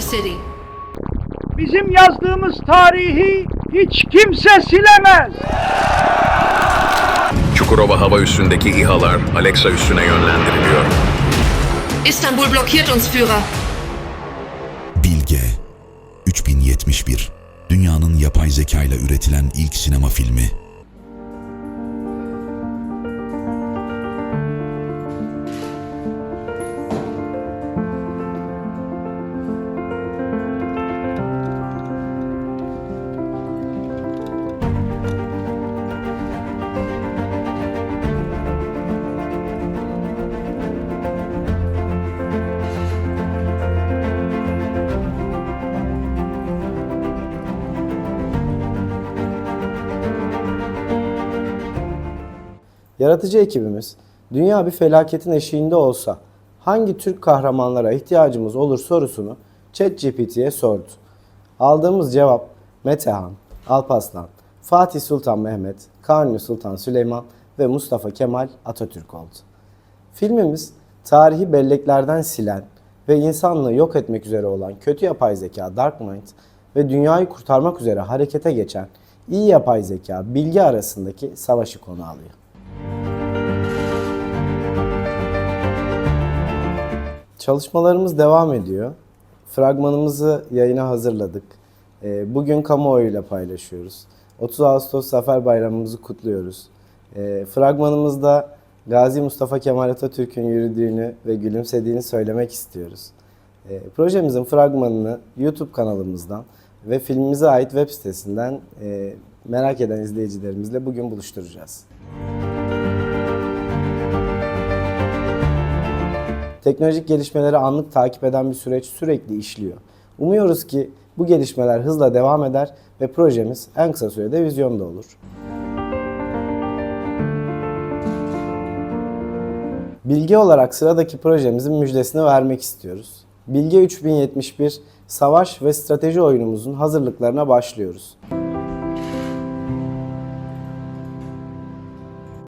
City. Bizim yazdığımız tarihi hiç kimse silemez. Çukurova hava üssündeki İHA'lar Alexa üssüne yönlendiriliyor. Istanbul blockiert uns, Führer. Bilge 3071 Dünyanın yapay zeka ile üretilen ilk sinema filmi. Yaratıcı ekibimiz dünya bir felaketin eşiğinde olsa hangi Türk kahramanlara ihtiyacımız olur sorusunu ChatGPT'ye sordu. Aldığımız cevap Metehan, Alpaslan, Fatih Sultan Mehmet, Kanuni Sultan Süleyman ve Mustafa Kemal Atatürk oldu. Filmimiz tarihi belleklerden silen ve insanlığı yok etmek üzere olan kötü yapay zeka DarkMind ve dünyayı kurtarmak üzere harekete geçen iyi yapay zeka bilgi arasındaki savaşı konu alıyor. Çalışmalarımız devam ediyor. Fragmanımızı yayına hazırladık. Ee, Bugün kamuoyuyla paylaşıyoruz. 30 Ağustos Zafer Bayramımızı kutluyoruz. Ee, Fragmanımızda Gazi Mustafa Kemal Atatürk'ün yürüdüğünü ve gülümsediğini söylemek istiyoruz. Ee, Projemizin fragmanını YouTube kanalımızdan ve filmimize ait web sitesinden e, merak eden izleyicilerimizle bugün buluşturacağız. Teknolojik gelişmeleri anlık takip eden bir süreç sürekli işliyor. Umuyoruz ki bu gelişmeler hızla devam eder ve projemiz en kısa sürede vizyonda olur. Bilgi olarak sıradaki projemizin müjdesini vermek istiyoruz. Bilge 3071 savaş ve strateji oyunumuzun hazırlıklarına başlıyoruz.